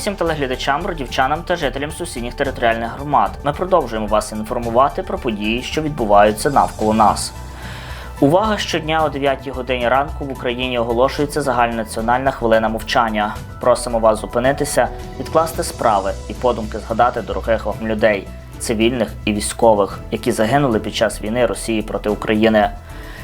усім телеглядачам, бродівчанам та жителям сусідніх територіальних громад. Ми продовжуємо вас інформувати про події, що відбуваються навколо нас. Увага щодня о 9 годині ранку в Україні оголошується загальнонаціональна хвилина мовчання. Просимо вас зупинитися, відкласти справи і подумки згадати дорогих вам людей, цивільних і військових, які загинули під час війни Росії проти України.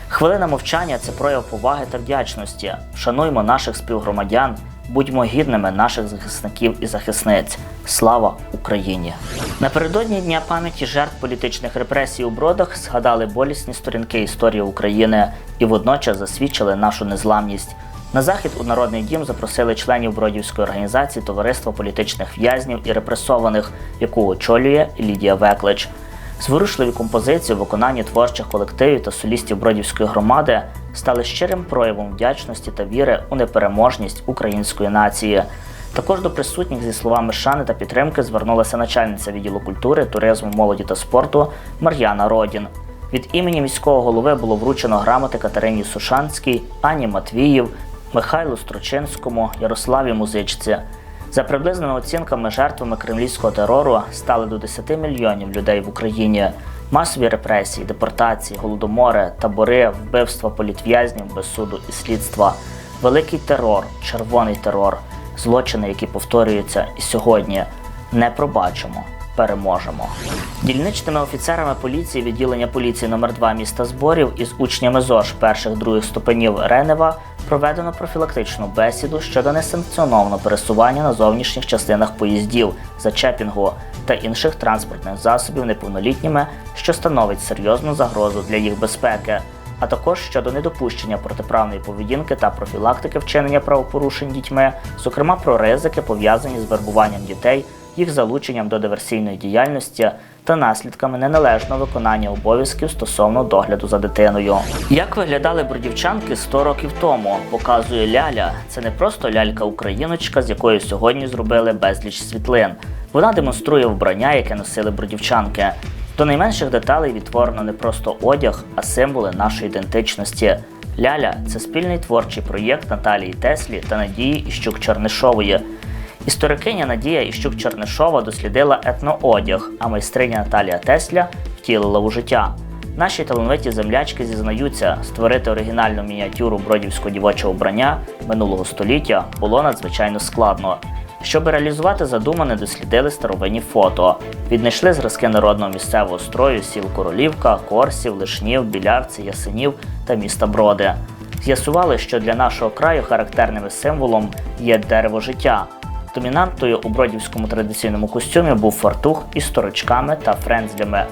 Хвилина мовчання це прояв поваги та вдячності. Шануймо наших співгромадян, будьмо гідними наших захисників і захисниць. Слава Україні! Напередодні Дня пам'яті жертв політичних репресій у бродах згадали болісні сторінки історії України і водночас засвідчили нашу незламність. На захід у Народний дім запросили членів Бродівської організації Товариства політичних в'язнів і репресованих, яку очолює Лідія Веклич. Зворушливі композиції у виконанні творчих колективів та солістів Бродівської громади стали щирим проявом вдячності та віри у непереможність української нації. Також до присутніх зі словами шани та підтримки звернулася начальниця відділу культури, туризму, молоді та спорту Мар'яна Родін. Від імені міського голови було вручено грамоти Катерині Сушанській, Ані Матвіїв, Михайлу Строчинському, Ярославі Музичці. За приблизними оцінками, жертвами кремлівського терору стали до 10 мільйонів людей в Україні. Масові репресії, депортації, голодомори, табори, вбивства політв'язнів без суду і слідства, великий терор, червоний терор, злочини, які повторюються і сьогодні. Не пробачимо, переможемо. Дільничними офіцерами поліції відділення поліції номер 2 міста зборів із учнями ЗОЖ перших других ступенів Ренева проведено профілактичну бесіду щодо несанкціонованого пересування на зовнішніх частинах поїздів, зачепінгу та інших транспортних засобів неповнолітніми, що становить серйозну загрозу для їх безпеки, а також щодо недопущення протиправної поведінки та профілактики вчинення правопорушень дітьми, зокрема про ризики, пов'язані з вербуванням дітей, їх залученням до диверсійної діяльності та наслідками неналежного виконання обов'язків стосовно догляду за дитиною. Як виглядали бродівчанки 100 років тому, показує Ляля. Це не просто лялька-україночка, з якою сьогодні зробили безліч світлин. Вона демонструє вбрання, яке носили бродівчанки. До найменших деталей відтворено не просто одяг, а символи нашої ідентичності. Ляля це спільний творчий проєкт Наталії Теслі та Надії Іщук Чернишової. Історикиня Надія Іщук Чернишова дослідила етноодяг, а майстриня Наталія Тесля втілила у життя. Наші талановиті землячки зізнаються, створити оригінальну мініатюру бродівського дівочого вбрання минулого століття було надзвичайно складно. Щоб реалізувати задумане, дослідили старовинні фото, віднайшли зразки народного місцевого строю сіл Королівка, Корсів, Лишнів, Білявці, Ясенів та міста Броди. З'ясували, що для нашого краю характерним символом є дерево життя. Домінантою у бродівському традиційному костюмі був фартух із торочками та френзлями.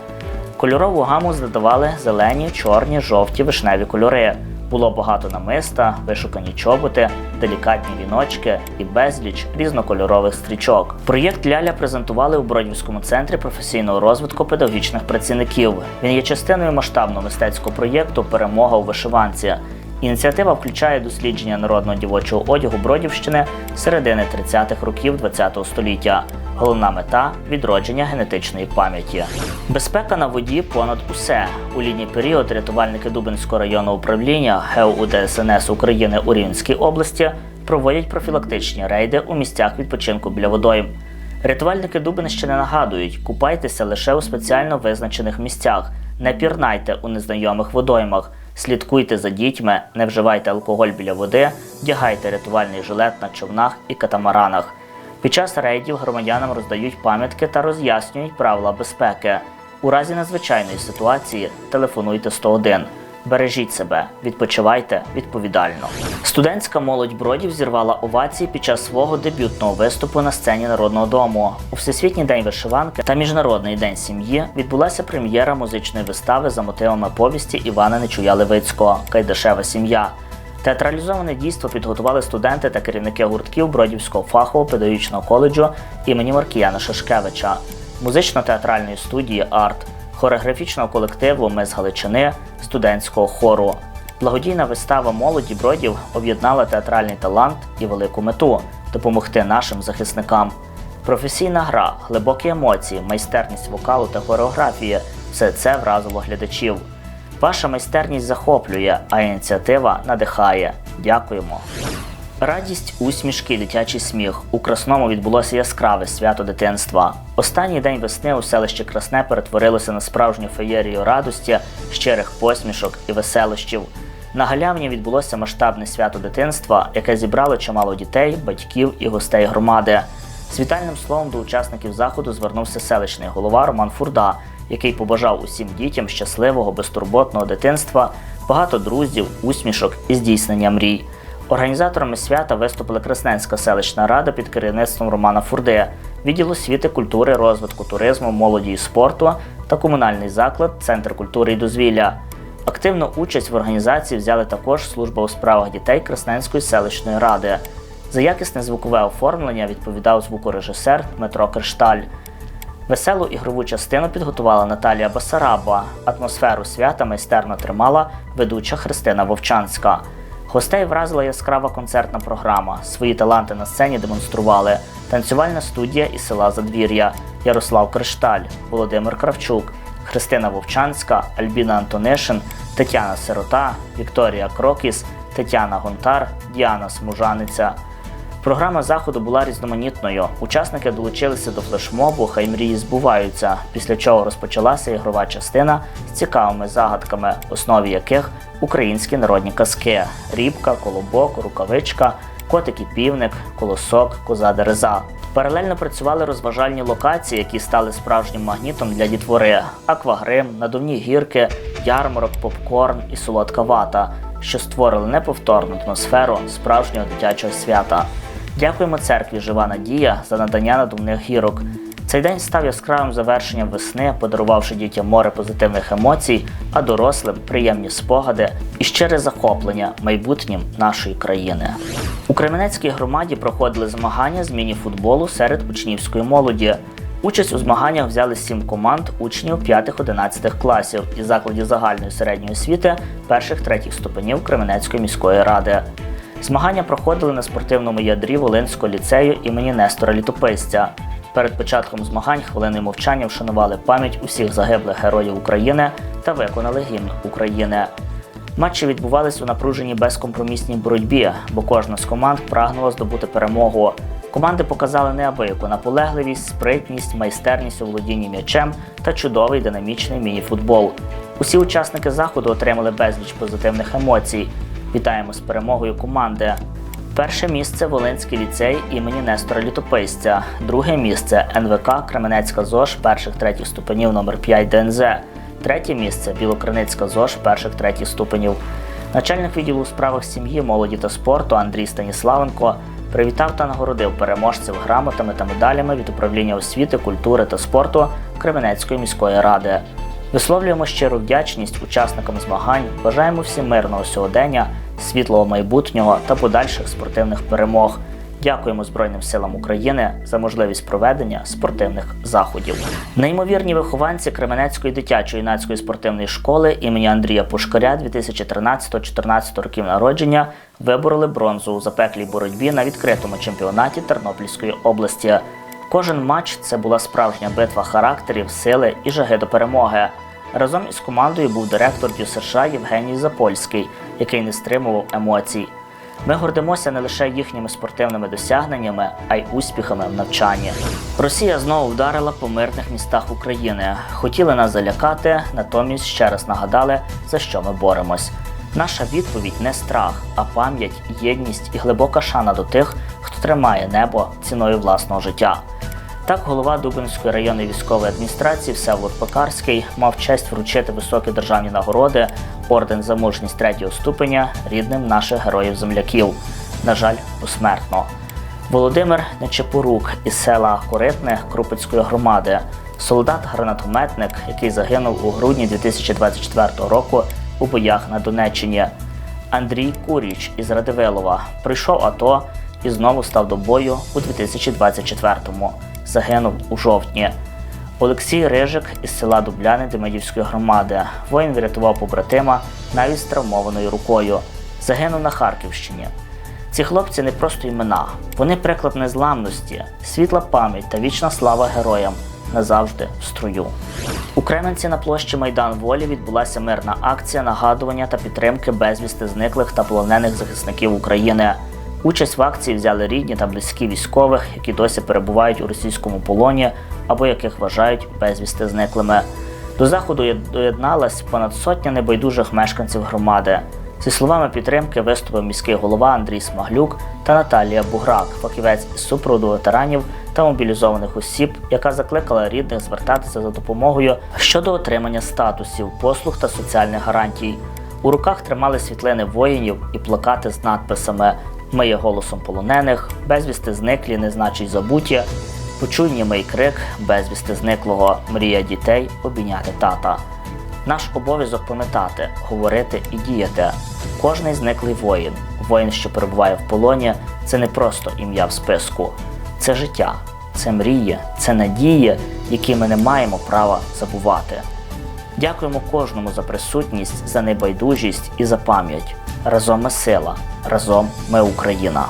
Кольорову гаму задавали зелені, чорні, жовті, вишневі кольори. Було багато намиста, вишукані чоботи, делікатні віночки і безліч різнокольорових стрічок. Проєкт Ляля презентували у Бродівському центрі професійного розвитку педагогічних працівників. Він є частиною масштабного мистецького проєкту Перемога у вишиванці. Ініціатива включає дослідження народного дівочого одягу Бродівщини середини 30-х років ХХ століття. Головна мета відродження генетичної пам'яті. Безпека на воді понад усе. У літній період рятувальники Дубинського районного управління ГЕУ ДСНС України у Рівненській області проводять профілактичні рейди у місцях відпочинку біля водойм. Рятувальники Дубинщини нагадують, купайтеся лише у спеціально визначених місцях, не пірнайте у незнайомих водоймах, слідкуйте за дітьми, не вживайте алкоголь біля води, вдягайте рятувальний жилет на човнах і катамаранах. Під час рейдів громадянам роздають пам'ятки та роз'яснюють правила безпеки. У разі надзвичайної ситуації телефонуйте 101. Бережіть себе, відпочивайте відповідально. Студентська молодь бродів зірвала овації під час свого дебютного виступу на сцені Народного дому. У Всесвітній день вишиванки та Міжнародний день сім'ї відбулася прем'єра музичної вистави за мотивами повісті Івана Нечуя Левицького Кайдашева сім'я. Театралізоване дійство підготували студенти та керівники гуртків Бродівського фахового педагогічного коледжу імені Маркіяна Шашкевича, музично-театральної студії Арт, хореографічного колективу Ми з Галичини, студентського хору. Благодійна вистава молоді бродів об'єднала театральний талант і велику мету допомогти нашим захисникам. Професійна гра, глибокі емоції, майстерність вокалу та хореографії все це вразило глядачів. Ваша майстерність захоплює, а ініціатива надихає. Дякуємо. Радість, усмішки, дитячий сміх. У Красному відбулося яскраве свято дитинства. Останній день весни у селищі Красне перетворилося на справжню феєрію радості, щирих посмішок і веселощів. На галявні відбулося масштабне свято дитинства, яке зібрало чимало дітей, батьків і гостей громади. З вітальним словом до учасників заходу звернувся селищний голова Роман Фурда, який побажав усім дітям щасливого, безтурботного дитинства, багато друзів, усмішок і здійснення мрій. Організаторами свята виступили Красненська селищна рада під керівництвом Романа Фурди, відділ освіти, культури, розвитку туризму, молоді і спорту та комунальний заклад Центр культури і дозвілля. Активну участь в організації взяли також служба у справах дітей Красненської селищної ради. За якісне звукове оформлення відповідав звукорежисер Дмитро Кришталь. Веселу ігрову частину підготувала Наталія Басараба. Атмосферу свята майстерно тримала ведуча Христина Вовчанська. Гостей вразила яскрава концертна програма. Свої таланти на сцені демонстрували танцювальна студія із села Задвір'я, Ярослав Кришталь, Володимир Кравчук, Христина Вовчанська, Альбіна Антонишин, Тетяна Сирота, Вікторія Крокіс, Тетяна Гонтар, Діана Смужаниця. Програма заходу була різноманітною. Учасники долучилися до флешмобу Хай мрії збуваються, після чого розпочалася ігрова частина з цікавими загадками, основі яких українські народні казки: рібка, колобок, рукавичка, котик і півник, колосок, коза дереза. Паралельно працювали розважальні локації, які стали справжнім магнітом для дітвори: аквагрим, надувні гірки, ярмарок, попкорн і солодка вата, що створили неповторну атмосферу справжнього дитячого свята. Дякуємо церкві Жива Надія за надання надувних гірок. Цей день став яскравим завершенням весни, подарувавши дітям море позитивних емоцій, а дорослим приємні спогади і щире захоплення майбутнім нашої країни. У Кременецькій громаді проходили змагання з міні-футболу серед учнівської молоді. Участь у змаганнях взяли сім команд учнів 5-11 класів із закладів загальної середньої освіти перших-третіх ступенів Кременецької міської ради. Змагання проходили на спортивному ядрі Волинського ліцею імені Нестора Літописця. Перед початком змагань хвилиною мовчання вшанували пам'ять усіх загиблих героїв України та виконали гімн України. Матчі відбувались у напруженій безкомпромісній боротьбі, бо кожна з команд прагнула здобути перемогу. Команди показали неабияку наполегливість, спритність, майстерність у володінні м'ячем та чудовий динамічний міні-футбол. Усі учасники заходу отримали безліч позитивних емоцій. Вітаємо з перемогою команди. Перше місце Волинський ліцей імені Нестора Літописця. Друге місце НВК Кременецька ЗОЖ перших третіх ступенів номер 5 ДНЗ. Третє місце Білокриницька ЗОЖ перших третіх ступенів. Начальник відділу у справах сім'ї, молоді та спорту Андрій Станіславенко привітав та нагородив переможців грамотами та медалями від управління освіти, культури та спорту Кременецької міської ради. Висловлюємо щиру вдячність учасникам змагань, бажаємо всім мирного сьогодення, світлого майбутнього та подальших спортивних перемог. Дякуємо Збройним силам України за можливість проведення спортивних заходів. Неймовірні вихованці Кременецької дитячо-юнацької спортивної школи імені Андрія Пушкаря 2013-14 років народження вибороли бронзу у запеклій боротьбі на відкритому чемпіонаті Тернопільської області. Кожен матч це була справжня битва характерів, сили і жаги до перемоги. Разом із командою був директор ДЮСШ Євгеній Запольський, який не стримував емоцій. Ми гордимося не лише їхніми спортивними досягненнями, а й успіхами в навчанні. Росія знову вдарила по мирних містах України. Хотіли нас залякати, натомість ще раз нагадали, за що ми боремось. Наша відповідь не страх, а пам'ять, єдність і глибока шана до тих, хто тримає небо ціною власного життя. Так, голова Дубинської районної військової адміністрації Всеволод Пекарський мав честь вручити високі державні нагороди, орден за мужність третього ступеня рідним наших героїв-земляків. На жаль, посмертно. Володимир Нечепорук із села Коритне Крупицької громади, солдат-гранатометник, який загинув у грудні 2024 року у боях на Донеччині. Андрій Куріч із Радивилова прийшов АТО і знову став до бою у 2024-му. Загинув у жовтні. Олексій Рижик із села Дубляни Демидівської громади. Воїн врятував побратима навіть з травмованою рукою. Загинув на Харківщині. Ці хлопці не просто імена, вони приклад незламності, світла пам'ять та вічна слава героям назавжди в струю. У Кременці на площі Майдан Волі відбулася мирна акція нагадування та підтримки безвісти зниклих та полонених захисників України. Участь в акції взяли рідні та близькі військових, які досі перебувають у російському полоні або яких вважають безвісти зниклими. До заходу доєдналась понад сотня небайдужих мешканців громади. Зі словами підтримки виступив міський голова Андрій Смаглюк та Наталія Буграк, фахівець із супроводу ветеранів та мобілізованих осіб, яка закликала рідних звертатися за допомогою щодо отримання статусів, послуг та соціальних гарантій. У руках тримали світлини воїнів і плакати з надписами Ми є голосом полонених, безвісти зниклі, не значить забуті. Почуй німий крик безвісти зниклого, мрія дітей обійняти тата. Наш обов'язок пам'ятати, говорити і діяти. Кожний зниклий воїн, воїн, що перебуває в полоні, це не просто ім'я в списку, це життя, це мрії, це надії, які ми не маємо права забувати. Дякуємо кожному за присутність, за небайдужість і за пам'ять. Разом ми сила, разом ми Україна.